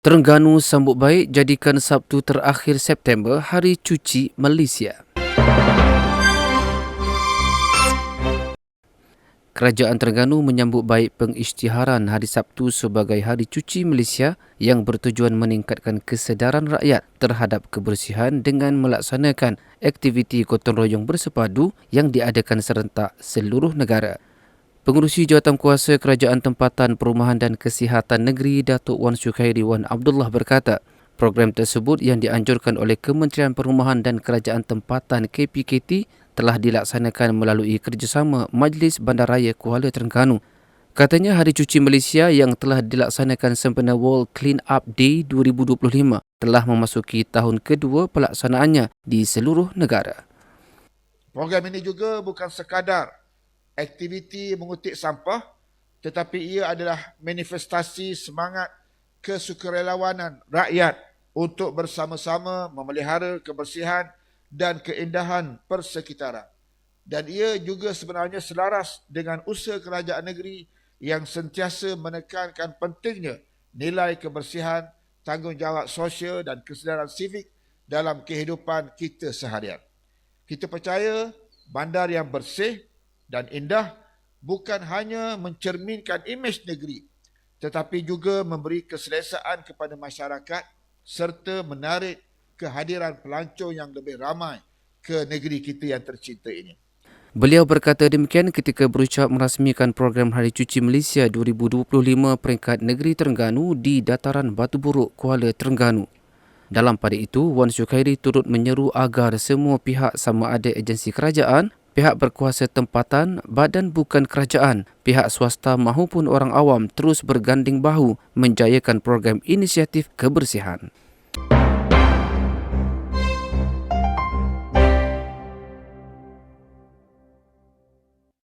Terengganu sambut baik jadikan Sabtu terakhir September Hari Cuci Malaysia. Kerajaan Terengganu menyambut baik pengisytiharan Hari Sabtu sebagai Hari Cuci Malaysia yang bertujuan meningkatkan kesedaran rakyat terhadap kebersihan dengan melaksanakan aktiviti gotong royong bersepadu yang diadakan serentak seluruh negara. Pengurusi Jawatan Kuasa Kerajaan Tempatan Perumahan dan Kesihatan Negeri Datuk Wan Syukhairi Wan Abdullah berkata, program tersebut yang dianjurkan oleh Kementerian Perumahan dan Kerajaan Tempatan KPKT telah dilaksanakan melalui kerjasama Majlis Bandaraya Kuala Terengganu. Katanya Hari Cuci Malaysia yang telah dilaksanakan sempena World Clean Up Day 2025 telah memasuki tahun kedua pelaksanaannya di seluruh negara. Program ini juga bukan sekadar aktiviti mengutik sampah tetapi ia adalah manifestasi semangat kesukarelawanan rakyat untuk bersama-sama memelihara kebersihan dan keindahan persekitaran. Dan ia juga sebenarnya selaras dengan usaha kerajaan negeri yang sentiasa menekankan pentingnya nilai kebersihan, tanggungjawab sosial dan kesedaran sivik dalam kehidupan kita seharian. Kita percaya bandar yang bersih dan indah bukan hanya mencerminkan imej negeri tetapi juga memberi keselesaan kepada masyarakat serta menarik kehadiran pelancong yang lebih ramai ke negeri kita yang tercinta ini. Beliau berkata demikian ketika berucap merasmikan program Hari Cuci Malaysia 2025 peringkat negeri Terengganu di dataran Batu Buruk, Kuala Terengganu. Dalam pada itu, Wan Syukhairi turut menyeru agar semua pihak sama ada agensi kerajaan, pihak berkuasa tempatan, badan bukan kerajaan, pihak swasta maupun orang awam terus berganding bahu menjayakan program inisiatif kebersihan.